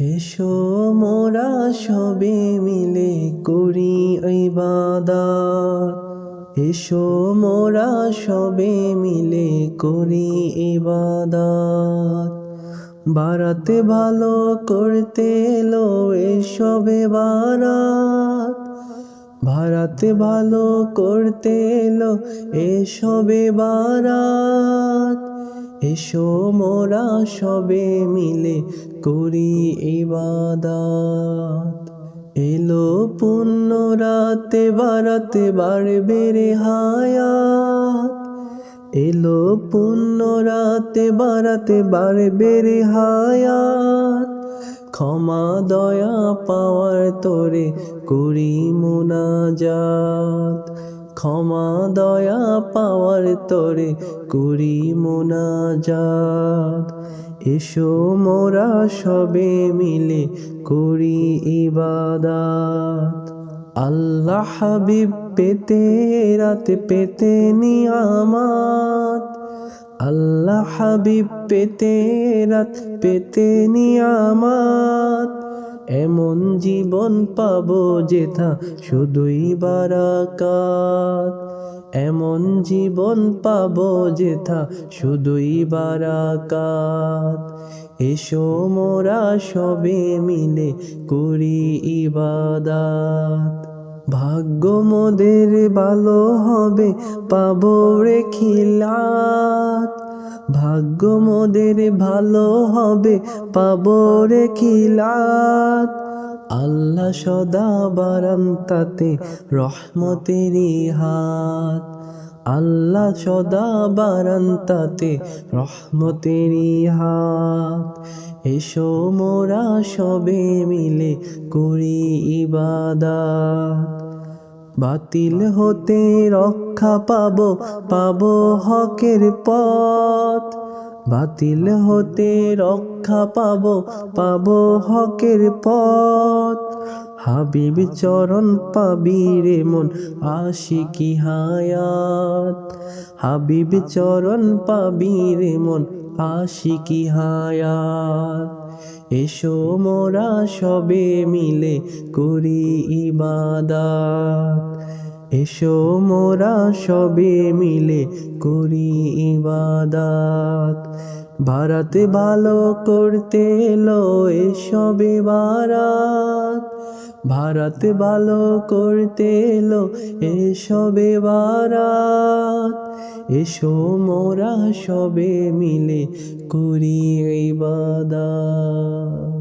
এসো মোরা সবে মিলে করি ইবাদত। এসো মোরা সবে মিলে করি ইবাদত। বারাতে ভালো করতে এলো এসবে বারাত। ভারাতে ভালো করতে এলো এসবে বারাত। এসো মোরা সবে মিলে করি ইবাদাত। এলো পুণ্য রাতে বারাতে বাড়বে রে হায়াত। এলো পুণ্য রাতে বারাতে বাড়বে রে হায়াত। ক্ষমা দয়া পাওয়ার তোরে করি মুনাজাত। ক্ষমা দয়া পাওয়ার তোরে করি মুনাজাত। এসো মোরা সবে মিলে করি ইবাদাত। আল্লাহ হাবিব পেতে, রাতে পেতে নিয়ামাত। আল্লাহ হাবিব পেতে, রাত পেতে নিয়ামাত। এমন জীবন পাবো যেথা শুধুই বারাকাত। এমন জীবন পাবো যেথা শুধুই বারাকাত। এসো মোরা সবে মিলে করি ইবাদাত। ভাগ্য মোদের ভালো হবে, পাবো রে খিলাত। ভাগ্য মোদের ভালো হবে, পাবো রে খিলাত। আল্লাহ সদা বারান্তাতে রহমতেরই হাত। আল্লাহ সদা বারান্তাতে রহমতেরই হাত। এসো মোরা সবে মিলে করি ইবাদাত। বাতিল হতে রক্ষা পাব পাব হকের পথ। বাতিল হতে রক্ষা পাব পাব হকের পথ। হাবিব চরণ পাবি রে মন, আশিকি হায়াত। হাবিব চরণ পাবি রে মন আশিকি হায়াত? এসো মোরা সবে মিলে করি ইবাদাত। এসো মোরা সবে মিলে করি ইবাদাত। ভারতে ভালো করতে এলো এসবে বারাত ভারত ভালো করতে এলো এসবে বারাত এসো মোরা সবে মিলে করি ইবাদাত